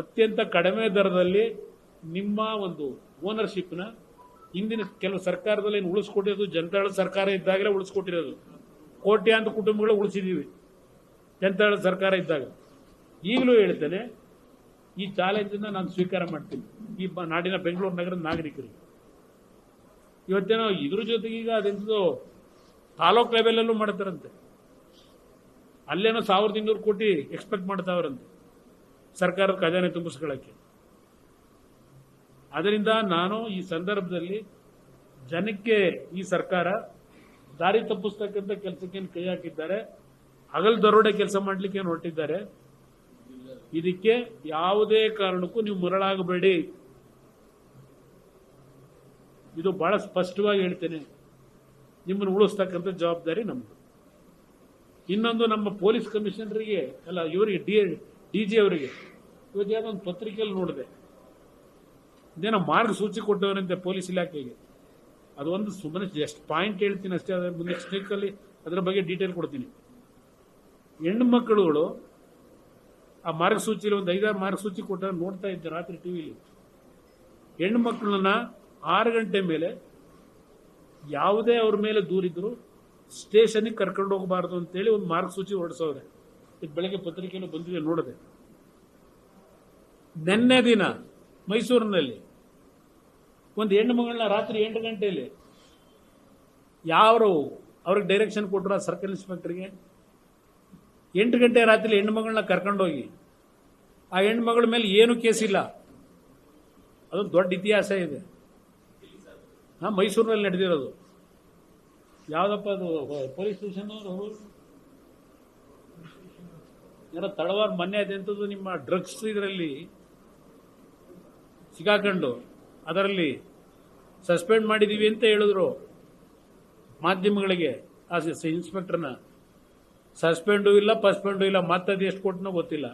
ಅತ್ಯಂತ ಕಡಿಮೆ ದರದಲ್ಲಿ ನಿಮ್ಮ ಒಂದು ಓನರ್ಶಿಪ್ನ ಹಿಂದಿನ ಕೆಲವು ಸರ್ಕಾರದಲ್ಲಿ ಏನು ಉಳಿಸ್ಕೊಟ್ಟಿರೋದು ಜನತಾಳ ಸರ್ಕಾರ ಇದ್ದಾಗಲೇ ಉಳಿಸ್ಕೊಟ್ಟಿರೋದು. ಕೋಟ್ಯಾಂತರ ಕುಟುಂಬಗಳು ಉಳಿಸಿದ್ದೀವಿ ಜನತಾಳ ಸರ್ಕಾರ ಇದ್ದಾಗ. ಈಗಲೂ ಹೇಳ್ತೇನೆ, ಈ ಚಾಲೆಂಜನ್ನು ನಾನು ಸ್ವೀಕಾರ ಮಾಡ್ತೀನಿ. ಈ ನಾಡಿನ ಬೆಂಗಳೂರು ನಗರದ ನಾಗರಿಕರಿಗೆ. ಇವತ್ತೇನೋ ಇದ್ರ ಜೊತೆಗೆ ಈಗ ಅದೆಂಥದ್ದು ತಾಲೂಕ್ ಲೆವೆಲಲ್ಲೂ ಮಾಡ್ತಾರಂತೆ. ಅಲ್ಲೇನೋ ಸಾವಿರದ ಇನ್ನೂರು ಕೋಟಿ ಎಕ್ಸ್ಪೆಕ್ಟ್ ಮಾಡ್ತಾವ್ರಂತೆ. ಸರ್ಕಾರದ ಖಜಾನೆ ತುಂಬಿಸ್ಕೊಳ್ಳೋಕ್ಕೆ. ಅದರಿಂದ ನಾನು ಈ ಸಂದರ್ಭದಲ್ಲಿ ಜನಕ್ಕೆ ಈ ಸರ್ಕಾರ ದಾರಿ ತಪ್ಪಿಸ್ತಕ್ಕಂಥ ಕೆಲಸಕ್ಕೆ ಕೈ ಹಾಕಿದ್ದಾರೆ, ಹಗಲ್ ದರೋಡೆ ಕೆಲಸ ಮಾಡಲಿಕ್ಕೆ ಹೊರಟಿದ್ದಾರೆ. ಇದಕ್ಕೆ ಯಾವುದೇ ಕಾರಣಕ್ಕೂ ನೀವು ಮರಳಾಗಬೇಡಿ. ಇದು ಬಹಳ ಸ್ಪಷ್ಟವಾಗಿ ಹೇಳ್ತೇನೆ. ನಿಮ್ಮನ್ನು ಉಳಿಸ್ತಕ್ಕಂಥ ಜವಾಬ್ದಾರಿ ನಮ್ಮದು ಇನ್ನೊಂದು ನಮ್ಮ ಪೊಲೀಸ್ ಕಮಿಷನರಿಗೆ ಅಲ್ಲ ಇವರಿಗೆ ಡಿ ಡಿ ಜಿ ಅವರಿಗೆ. ಇವತ್ತು ಯಾವುದೋ ಒಂದು ಪತ್ರಿಕೆಯಲ್ಲಿ ನೋಡಿದೆ. ಇದೇನೋ ಮಾರ್ಗಸೂಚಿ ಕೊಟ್ಟವರಂತೆ ಪೊಲೀಸ್ ಇಲಾಖೆಗೆ. ಒಂದು ಸುಮ್ಮನೆ ಜಸ್ಟ್ ಪಾಯಿಂಟ್ ಹೇಳ್ತೀನಿ ಅಷ್ಟೇ, ಅದರ ಮುಂದೆ ಅಲ್ಲಿ ಅದರ ಬಗ್ಗೆ ಡೀಟೇಲ್ ಕೊಡ್ತೀನಿ. ಹೆಣ್ಣು ಮಕ್ಕಳುಗಳು ಆ ಮಾರ್ಗಸೂಚಿಲಿ ಒಂದು ಐದಾರು ಮಾರ್ಗಸೂಚಿ ಕೊಟ್ಟ ನೋಡ್ತಾ ಇದ್ದೆ ರಾತ್ರಿ ಟಿವಿಲಿ ಹೆಣ್ಣು ಮಕ್ಕಳನ್ನ ಆರು ಗಂಟೆ ಮೇಲೆ ಯಾವುದೇ ಅವ್ರ ಮೇಲೆ ದೂರಿದ್ರು, ಸ್ಟೇಷನ್ಗೆ ಕರ್ಕೊಂಡು ಹೋಗಬಾರ್ದು ಅಂತೇಳಿ ಒಂದು ಮಾರ್ಗಸೂಚಿ ಹೊರಡಿಸೋರೆ ಬೆಳಗ್ಗೆ ಪತ್ರಿಕೆಯಲ್ಲಿ ಬಂದಿದೆ ನೋಡಿದೆ. ನಿನ್ನೆ ದಿನ ಮೈಸೂರಿನಲ್ಲಿ ಒಂದು ಹೆಣ್ಣು ಮಗಳನ್ನ ರಾತ್ರಿ ಎಂಟು ಗಂಟೆಯಲ್ಲಿ ಯಾರು ಅವ್ರಿಗೆ ಡೈರೆಕ್ಷನ್ ಕೊಟ್ಟರು ಸರ್ಕಲ್ ಇನ್ಸ್ಪೆಕ್ಟರ್ಗೆ ಎಂಟು ಗಂಟೆ ರಾತ್ರಿ ಹೆಣ್ಣು ಮಗಳನ್ನ ಕರ್ಕೊಂಡೋಗಿ, ಆ ಹೆಣ್ಣು ಮಗಳ ಮೇಲೆ ಏನು ಇಲ್ಲ. ಅದೊಂದು ದೊಡ್ಡ ಇತಿಹಾಸ ಇದೆ. ಹಾ, ಮೈಸೂರಿನಲ್ಲಿ ನಡೆದಿರೋದು. ಯಾವುದಪ್ಪ ಅದು, ಪೊಲೀಸ್ ಸ್ಟೇಷನ್ ಏನೋ ತಡವಾರ ಮೊನ್ನೆ ಅದೆಂಥದ್ದು ನಿಮ್ಮ ಡ್ರಗ್ಸ್ ಇದರಲ್ಲಿ ಸಿಗಾಕೊಂಡು ಅದರಲ್ಲಿ ಸಸ್ಪೆಂಡ್ ಮಾಡಿದೀವಿ ಅಂತ ಹೇಳಿದ್ರು ಮಾಧ್ಯಮಗಳಿಗೆ. ಆ ಇನ್ಸ್ಪೆಕ್ಟರ್ನ ಸಸ್ಪೆಂಡು ಇಲ್ಲ ಪಸ್ಪೆಂಡು ಇಲ್ಲ ಮತ್ತದು ಎಷ್ಟು ಕೊಟ್ಟನೋ ಗೊತ್ತಿಲ್ಲ.